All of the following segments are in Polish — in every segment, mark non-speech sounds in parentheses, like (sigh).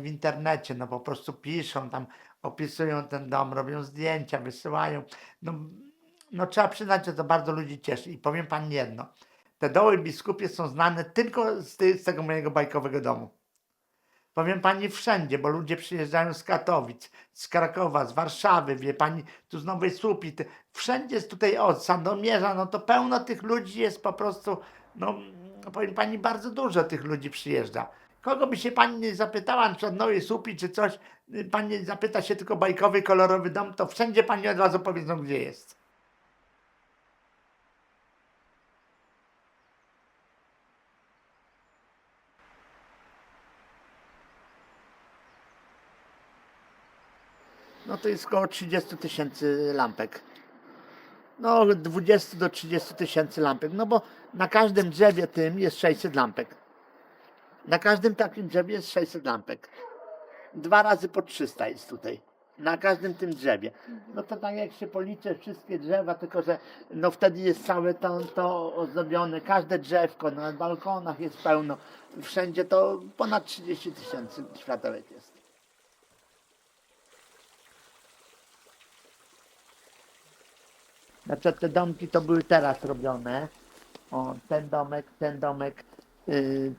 w internecie, no po prostu piszą tam, opisują ten dom, robią zdjęcia, wysyłają. No, no trzeba przyznać, że to bardzo ludzi cieszy. I powiem pani jedno, te doły biskupie są znane tylko z, ty, z tego mojego bajkowego domu. Powiem pani wszędzie, bo ludzie przyjeżdżają z Katowic, z Krakowa, z Warszawy, wie pani, tu z Nowej Słupy, ty- wszędzie jest tutaj od Sandomierza, no to pełno tych ludzi jest po prostu, no powiem pani, bardzo dużo tych ludzi przyjeżdża. Kogo by się pani nie zapytała, na przykład Nowej Słupy czy coś, pani zapyta się tylko bajkowy, kolorowy dom, to wszędzie pani od razu powiedzą, gdzie jest. No to jest około 30 tysięcy lampek. No, 20 do 30 tysięcy lampek. No bo na każdym drzewie tym jest 600 lampek. Na każdym takim drzewie jest 600 lampek. Dwa razy po 300 jest tutaj. Na każdym tym drzewie. No to tak jak się policzę wszystkie drzewa, tylko że no wtedy jest całe to, to ozdobione, każde drzewko, na balkonach jest pełno. Wszędzie to ponad 30 tysięcy światełek jest. Znaczy te domki to były teraz robione. O, ten domek, ten domek,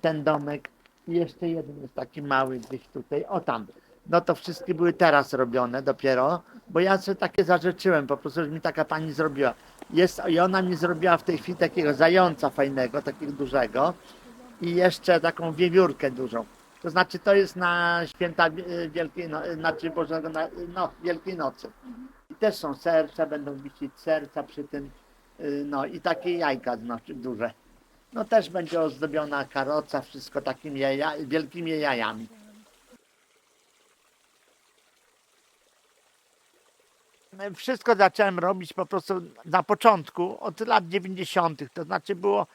ten domek. I jeszcze jeden jest taki mały gdzieś tutaj. O tam. No to wszystkie były teraz robione dopiero, bo ja sobie takie zażyczyłem, po prostu, mi taka pani zrobiła. Jest, I ona mi zrobiła w tej chwili takiego zająca fajnego, takiego dużego i jeszcze taką wiewiórkę dużą. To znaczy to jest na święta y, Wielkiej no, znaczy Bożego, na, no, Wielkiej Nocy. I też są serca, będą wisieć serca przy tym, y, no i takie jajka znaczy duże. No też będzie ozdobiona karoca, wszystko takimi jaja, wielkimi jajami. Wszystko zacząłem robić po prostu na początku, od lat 90. To znaczy było,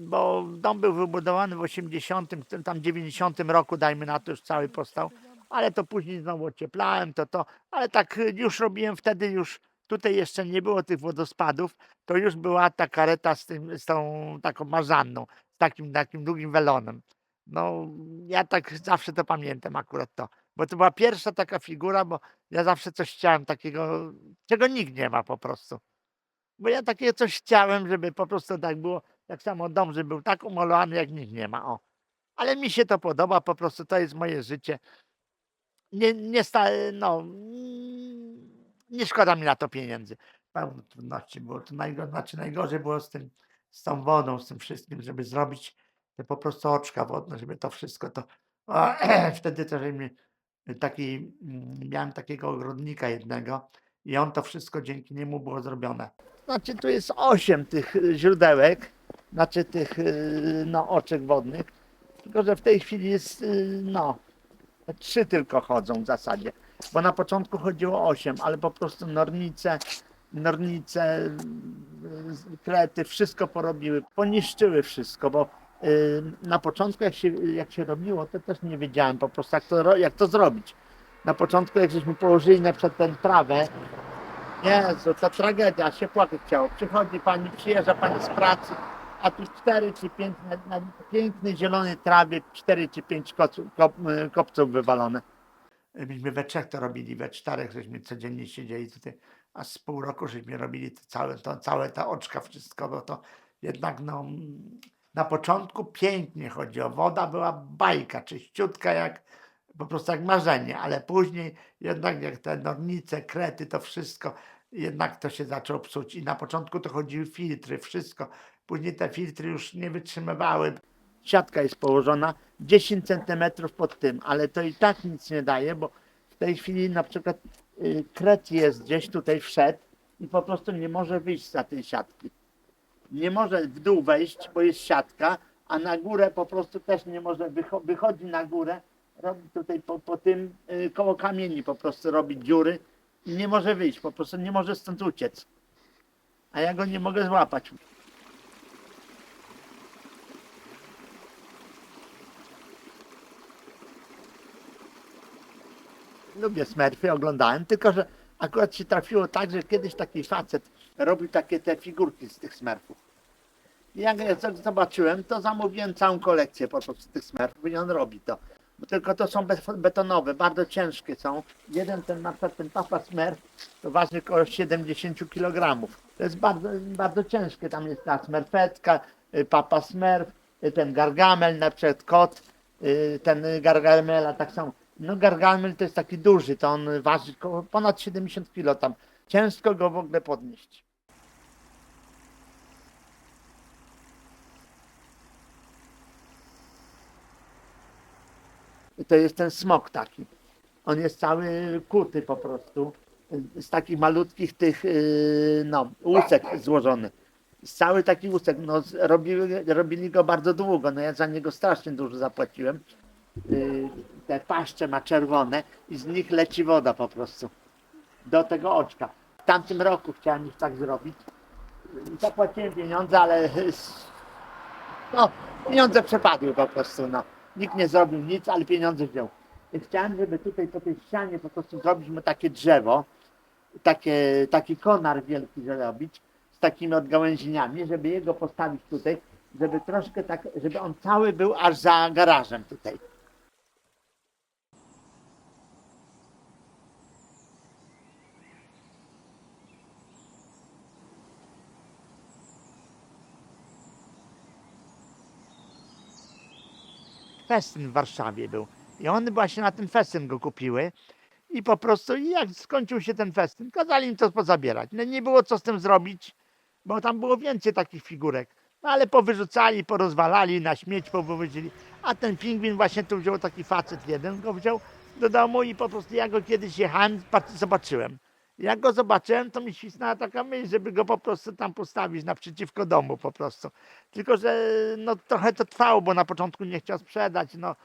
bo dom był wybudowany w 80, w tym tam 90 roku, dajmy na to, już cały powstał, ale to później znowu ocieplałem, to to, ale tak już robiłem wtedy już, tutaj jeszcze nie było tych wodospadów, to już była ta kareta z, tym, z tą taką marzanną, z takim, takim długim welonem. No, ja tak zawsze to pamiętam akurat to, bo to była pierwsza taka figura, bo ja zawsze coś chciałem takiego, czego nikt nie ma po prostu. Bo ja takiego coś chciałem, żeby po prostu tak było, tak samo dom, żeby był tak umalowany, jak nikt nie ma, o. Ale mi się to podoba, po prostu to jest moje życie. Nie, nie sta, no, nie szkoda mi na to pieniędzy. Pełno trudności było, to najgorzej, znaczy najgorzej było z tym, z tą wodą, z tym wszystkim, żeby zrobić te po prostu oczka wodne, żeby to wszystko to, o, (clears throat) wtedy też mi taki, mm, miałem takiego ogrodnika jednego i on to wszystko dzięki niemu było zrobione. Znaczy tu jest osiem tych y, źródełek, znaczy tych y, no, oczek wodnych, tylko że w tej chwili jest y, no trzy tylko chodzą w zasadzie, bo na początku chodziło osiem, ale po prostu nornice, nornice, krety, wszystko porobiły, poniszczyły wszystko, bo y, na początku jak się, jak się robiło, to też nie wiedziałem po prostu jak to, jak to zrobić. Na początku jak żeśmy położyli na przykład tę trawę, Jezu, to tragedia, się płakać chciało. Przychodzi pani, przyjeżdża pani z pracy, a tu cztery czy pięć, na, na pięknej zielonej trawie, cztery czy pięć koców, kop, y, kopców wywalone. Myśmy we trzech to robili, we czterech żeśmy codziennie siedzieli tutaj, a z pół roku żeśmy robili to całe, to, całe te oczka, wszystko, bo to jednak no, mm, na początku pięknie chodziło. Woda była bajka, czyściutka jak po prostu jak marzenie, ale później jednak jak te nornice, krety, to wszystko, jednak to się zaczęło psuć. I na początku to chodziły filtry, wszystko. Później te filtry już nie wytrzymywały. Siatka jest położona 10 centymetrów pod tym, ale to i tak nic nie daje, bo w tej chwili na przykład y, kret jest gdzieś tutaj wszedł i po prostu nie może wyjść za tej siatki. Nie może w dół wejść, bo jest siatka, a na górę po prostu też nie może, wycho- wychodzi na górę, robi tutaj po, po tym y, koło kamieni po prostu robi dziury i nie może wyjść, po prostu nie może stąd uciec. A ja go nie mogę złapać. Lubię smerfy, oglądałem, tylko że akurat się trafiło tak, że kiedyś taki facet robił takie te figurki z tych smerfów. I jak ja zobaczyłem, to zamówiłem całą kolekcję po prostu tych smerfów i on robi to. tylko to są bet- betonowe, bardzo ciężkie są. Jeden ten na przykład ten Papa Smurf to waży około 70 kg. To jest bardzo, bardzo ciężkie, tam jest ta smerfetka, y, Papa Smurf, y, ten Gargamel, na przykład kot, y, ten Gargamela tak samo. No Gargamel to jest taki duży, to on waży ponad 70 kg tam. Ciężko go w ogóle podnieść. To jest ten smok taki. On jest cały kuty po prostu. Z takich malutkich tych yy, no, łusek złożony. Z cały taki łusek. No, robili, robili go bardzo długo. No ja za niego strasznie dużo zapłaciłem. Yy, te paszcze ma czerwone i z nich leci woda po prostu. Do tego oczka. W tamtym roku chciałem ich tak zrobić. Zapłaciłem pieniądze, ale no, pieniądze przepadły po prostu, no. Nikt nie zrobił nic, ale pieniądze wziął. I chciałem, żeby tutaj po tej ścianie po prostu zrobić mu takie drzewo, takie, taki konar wielki zrobić, z takimi odgałęzieniami, żeby jego postawić tutaj, żeby troszkę tak, żeby on cały był aż za garażem tutaj. Festyn w Warszawie był. I one właśnie na ten festyn go kupiły. I po prostu jak skończył się ten festyn, kazali im to pozabierać. No nie było co z tym zrobić, bo tam było więcej takich figurek. No ale powyrzucali, porozwalali, na śmieć powywodzili. A ten pingwin właśnie tu wziął taki facet jeden, go wziął do domu i po prostu ja go kiedyś jechałem, zobaczyłem. Jak go zobaczyłem, to mi świsnęła taka myśl, żeby go po prostu tam postawić naprzeciwko domu po prostu. Tylko, że no trochę to trwało, bo na początku nie chciał sprzedać. No.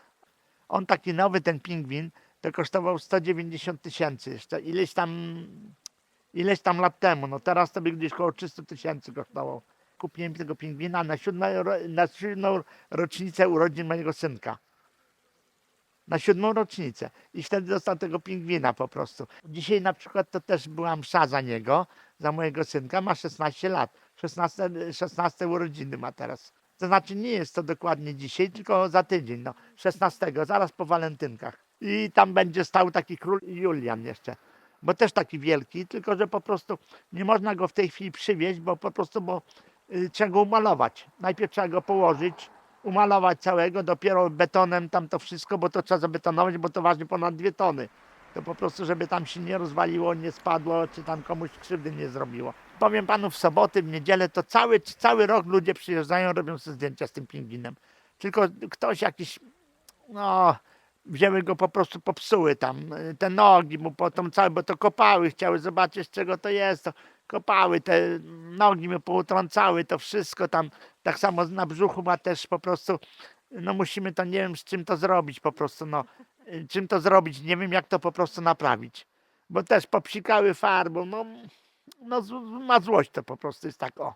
On taki nowy, ten pingwin, to kosztował 190 tysięcy jeszcze. Ileś tam, ileś tam lat temu. No teraz to by gdzieś około 300 tysięcy kosztował. Kupiłem tego pingwina na siódmą, na siódmą rocznicę urodzin mojego synka. Na siódmą rocznicę. I wtedy dostał tego pingwina po prostu. Dzisiaj na przykład to też była msza za niego, za mojego synka. Ma 16 lat. 16, 16 urodziny ma teraz. To znaczy nie jest to dokładnie dzisiaj, tylko za tydzień, no 16, zaraz po walentynkach. I tam będzie stał taki król Julian jeszcze. Bo też taki wielki, tylko że po prostu nie można go w tej chwili przywieźć, bo po prostu bo, y, trzeba go umalować. Najpierw trzeba go położyć, umalować całego, dopiero betonem tam to wszystko, bo to trzeba zabetonować, bo to waży ponad dwie tony. To po prostu, żeby tam się nie rozwaliło, nie spadło, czy tam komuś krzywdy nie zrobiło. Powiem panu, w soboty, w niedzielę to cały, cały rok ludzie przyjeżdżają, robią sobie zdjęcia z tym pingwinem. Tylko ktoś jakiś, no, wzięły go po prostu, popsuły tam, y, te nogi mu potem całe, bo to kopały, chciały zobaczyć czego to jest, to kopały, te nogi mu poutrącały, to wszystko tam, tak samo na brzuchu ma też po prostu, no musimy to, nie wiem z czym to zrobić po prostu, no, y, czym to zrobić, nie wiem jak to po prostu naprawić, bo też popsikały farbą, no, no na złość to po prostu jest tak, o,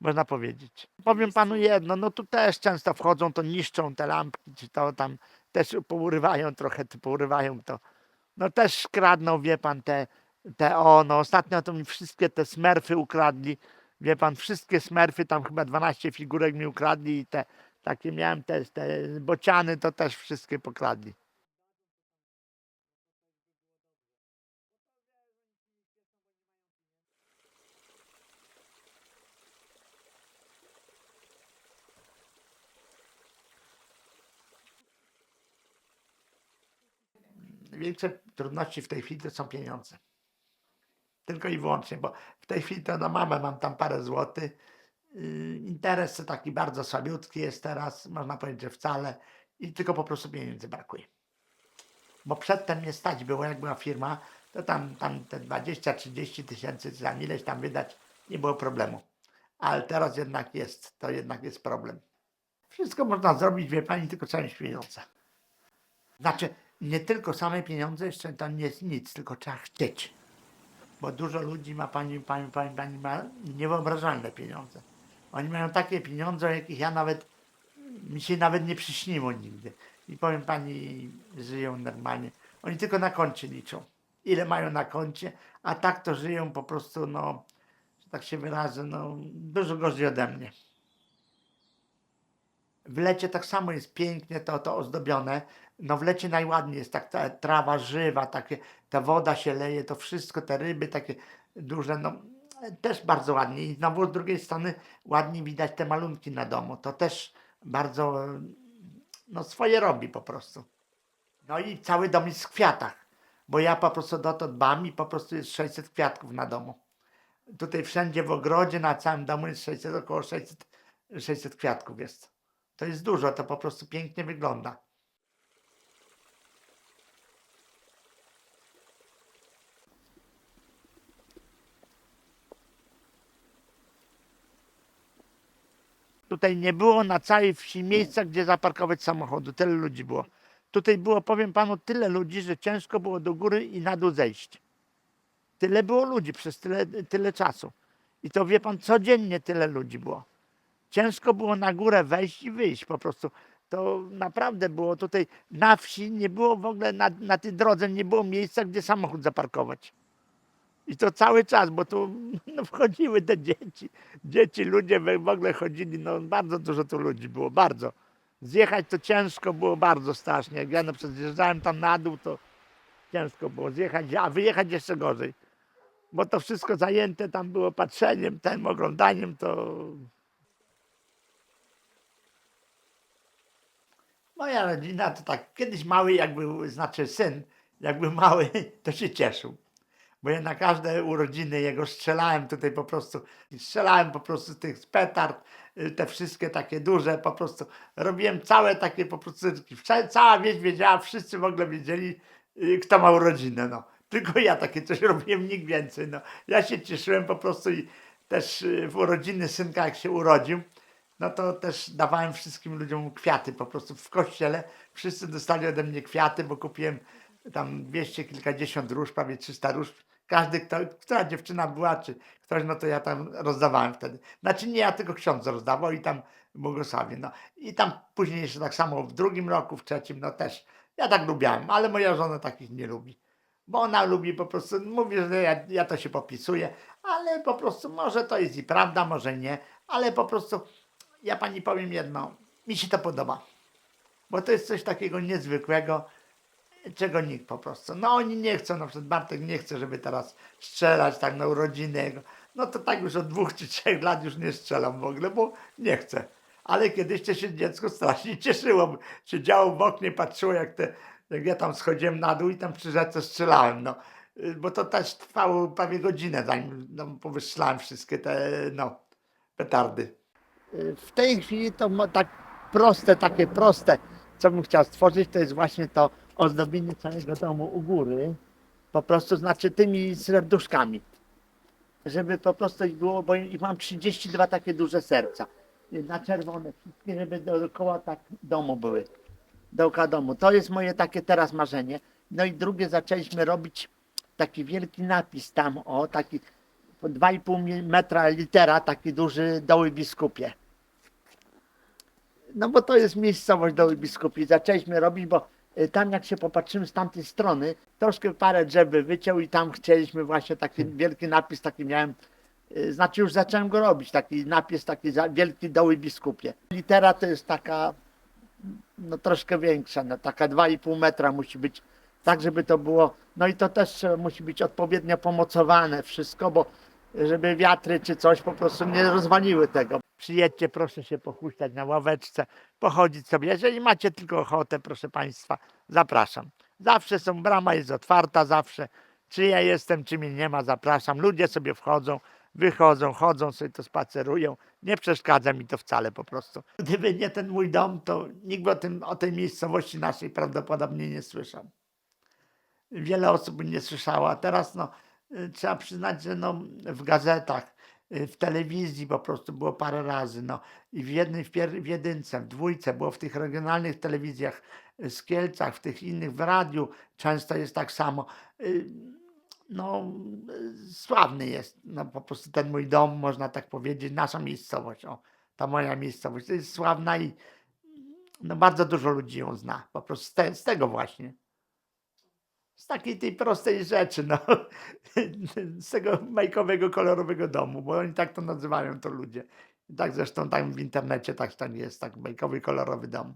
można powiedzieć. Powiem panu jedno, no tu też często wchodzą, to niszczą te lampki, czy to tam też pourywają trochę, to pourywają to. No też kradną, wie pan, te, te o, no ostatnio to mi wszystkie te smerfy ukradli, wie pan, wszystkie smerfy, tam chyba 12 figurek mi ukradli i te, takie miałem też, te bociany to też wszystkie pokradli. Większe trudności w tej chwili to są pieniądze. Tylko i wyłącznie, bo w tej chwili to na mamę mam tam parę złotych. Yy, Interes taki bardzo słabiutki jest teraz, można powiedzieć, że wcale i tylko po prostu pieniędzy brakuje. Bo przedtem nie stać było, jak była firma, to tam, tam te 20-30 tysięcy za ileś tam wydać nie było problemu. Ale teraz jednak jest, to jednak jest problem. Wszystko można zrobić, wie pani, tylko trzeba mieć pieniądze. Znaczy, nie tylko same pieniądze, jeszcze to nie jest nic, tylko trzeba chcieć. Bo dużo ludzi ma pani, pani, pani, pani ma niewyobrażalne pieniądze. Oni mają takie pieniądze, o jakich ja nawet, mi się nawet nie przyśniło nigdy. I powiem pani, żyją normalnie. Oni tylko na koncie liczą. Ile mają na koncie, a tak to żyją po prostu, no, że tak się wyrażę, no, dużo gorzej ode mnie. W lecie tak samo jest pięknie to, to ozdobione. No w lecie najładniej jest tak ta trawa żywa, takie, ta woda się leje, to wszystko, te ryby takie duże, no też bardzo ładnie. I znowu z drugiej strony ładnie widać te malunki na domu. To też bardzo no swoje robi po prostu. No i cały dom jest w kwiatach, bo ja po prostu do to dbam i po prostu jest 600 kwiatków na domu. Tutaj wszędzie w ogrodzie, na całym domu jest 600, około 600, 600 kwiatków jest. To jest dużo, to po prostu pięknie wygląda. Tutaj nie było na całej wsi miejsca, gdzie zaparkować samochodu. Tyle ludzi było. Tutaj było, powiem panu, tyle ludzi, że ciężko było do góry i na dół zejść. Tyle było ludzi przez tyle, tyle czasu. I to wie pan, codziennie tyle ludzi było. Ciężko było na górę wejść i wyjść po prostu. To naprawdę było tutaj na wsi, nie było w ogóle na, na tej drodze, nie było miejsca, gdzie samochód zaparkować. I to cały czas, bo tu (laughs) no, wchodziły te dzieci. Dzieci, ludzie w ogóle chodzili, no bardzo dużo tu ludzi było, bardzo. Zjechać to ciężko było bardzo strasznie. Jak ja na przykład zjeżdżałem tam na dół, to ciężko było zjechać, a wyjechać jeszcze gorzej. Bo to wszystko zajęte tam było patrzeniem, tym oglądaniem, to... Moja rodzina to tak, kiedyś mały jak był, znaczy syn, jak był mały, (laughs) to się cieszył bo ja na każde urodziny jego strzelałem tutaj po prostu, strzelałem po prostu tych petard, y, te wszystkie takie duże, po prostu robiłem całe takie po prostu, cała wieś wiedziała, wszyscy w ogóle wiedzieli, y, kto ma urodzinę, no. Tylko ja takie coś (laughs) robiłem, nikt więcej, no. Ja się cieszyłem po prostu i też y, w urodziny synka, jak się urodził, no to też dawałem wszystkim ludziom kwiaty po prostu w kościele. Wszyscy dostali ode mnie kwiaty, bo kupiłem tam dwieście kilkadziesiąt róż, prawie 300 róż. Każdy, kto, która dziewczyna była, czy ktoś, no to ja tam rozdawałem wtedy. Znaczy nie ja, tylko ksiądz rozdawał i tam błogosławie. No. I tam później jeszcze tak samo w drugim roku, w trzecim, no też. Ja tak lubiałem, ale moja żona takich nie lubi. Bo ona lubi po prostu, mówi, że ja, ja to się popisuję, ale po prostu może to jest i prawda, może nie, ale po prostu ja pani powiem jedno, mi się to podoba. Bo to jest coś takiego niezwykłego, czego nikt po prostu. No oni nie chcą, na przykład Bartek nie chce, żeby teraz strzelać tak na urodziny jego. No to tak już od dwóch czy trzech lat już nie strzelam w ogóle, bo nie chcę. Ale kiedyś to się dziecko strasznie cieszyło. Siedziało w oknie, patrzyło jak te, jak ja tam schodziłem na dół i tam przy rzece strzelałem, no. Bo to też trwało prawie godzinę, zanim no, powystrzelałem wszystkie te, no, petardy. W tej chwili to tak proste, takie proste, co bym chciał stworzyć, to jest właśnie to ozdobienie całego domu u góry, po prostu znaczy tymi serduszkami, żeby po prostu ich było, bo ich mam 32 takie duże serca, na czerwone wszystkie, żeby dookoła tak domu były, dookoła domu. To jest moje takie teraz marzenie. No i drugie zaczęliśmy robić taki wielki napis tam, o, taki po 2,5 metra litera, taki duży doły biskupie. No bo to jest miejscowość doły biskupie. Zaczęliśmy robić, bo y, tam jak się popatrzymy z tamtej strony, troszkę parę drzew wyciął i tam chcieliśmy właśnie taki wielki napis, taki miałem, y, znaczy już zacząłem go robić, taki napis, taki wielki doły biskupie. Litera to jest taka, no troszkę większa, no, taka 2,5 metra musi być, tak żeby to było, no i to też musi być odpowiednio pomocowane wszystko, bo żeby wiatry czy coś po prostu nie rozwaliły tego. Przyjedźcie, proszę się pochuśtać na ławeczce, pochodzić sobie. Jeżeli macie tylko ochotę, proszę Państwa, zapraszam. Zawsze są, brama jest otwarta, zawsze. Czy ja jestem, czy mnie nie ma, zapraszam. Ludzie sobie wchodzą, wychodzą, chodzą sobie to spacerują. Nie przeszkadza mi to wcale po prostu. Gdyby nie ten mój dom, to nikt o, tym, o tej miejscowości naszej prawdopodobnie nie słyszał. Wiele osób nie słyszało, a teraz no, y, trzeba przyznać, że no, w gazetach, w telewizji po prostu było parę razy. No, I w jednej, w, pier- w jedynce, w dwójce, było w tych regionalnych telewizjach, y, w Kielcach, w tych innych, w radiu często jest tak samo. Y, No, y, sławny jest no, po prostu ten mój dom, można tak powiedzieć, nasza miejscowość, o, ta moja miejscowość. To jest sławna i no, bardzo dużo ludzi ją zna, po prostu z, te, z tego właśnie. Z takiej tej prostej rzeczy, no. (laughs) Z tego majkowego, kolorowego domu, bo oni tak to nazywają to ludzie. Tak zresztą tam w internecie tak, tak jest, tak bajkowy, kolorowy dom.